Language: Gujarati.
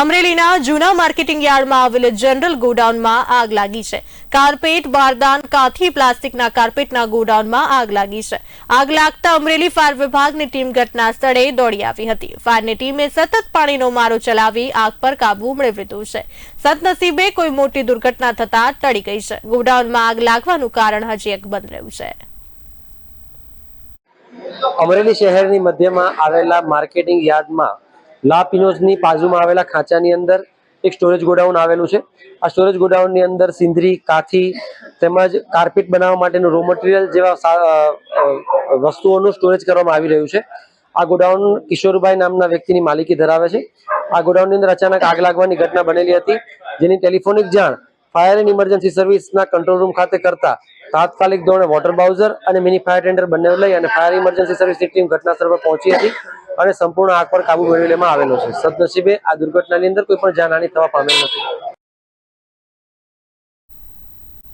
અમરેલીના જૂના માર્કેટિંગ યાર્ડમાં આવેલ જનરલ ગોડાઉનમાં આગ લાગી છે. કાર્પેટ, બારદાન, કાથી, પ્લાસ્ટિકના કાર્પેટના ગોડાઉનમાં આગ લાગી છે. આગ લાગતા અમરેલી ફાયર વિભાગની ટીમ ઘટના સ્થળે દોડી આવી હતી. ફાયરની ટીમે સતત પાણીનો મારો ચલાવી આગ પર કાબુ મેળવી લીધો છે. સદનસીબે કોઈ મોટી દુર્ઘટના થતા ટળી ગઈ છે. ગોડાઉનમાં આગ લાગવાનું કારણ હજી એક બંધ રહ્યું છે. અમરેલી શહેરની મધ્યમાં આવેલા માર્કેટિંગ યાર્ડમાં લા પિનોઝની બાજુમાં આવેલા ખાંચાની અંદર એક સ્ટોરેજ ગોડાઉન આવેલું છે. આ સ્ટોરેજ ગોડાઉનની અંદર સિંદરી કાથી તેમજ કાર્પેટ બનાવવા માટેનું રો મટીરિયલ જેવા વસ્તુઓનું સ્ટોરેજ કરવામાં આવી રહ્યું છે. આ ગોડાઉન કિશોરભાઈ નામના વ્યક્તિની માલિકી ધરાવે છે. આ ગોડાઉનની અંદર અચાનક આગ લાગવાની ઘટના બનેલી હતી, જેની ટેલિફોનિક જાણ ફાયર એન્ડ ઇમરજન્સી સર્વિસના કંટ્રોલ રૂમ ખાતે કરતા તાત્કાલિક ધોરણે વોટર બાઉઝર અને મિની ફાયર ટેન્ડર બંને લઈ અને ફાયર ઇમરજન્સી સર્વિસની ટીમ ઘટના સ્થળ પર પહોંચી હતી અને સંપૂર્ણ આગ પર કાબુ મેળવી લેવામાં આવેલો છે. સદનસીબે આ દુર્ઘટનાની અંદર કોઈ પણ જાનહાની થવા પામેલ નથી.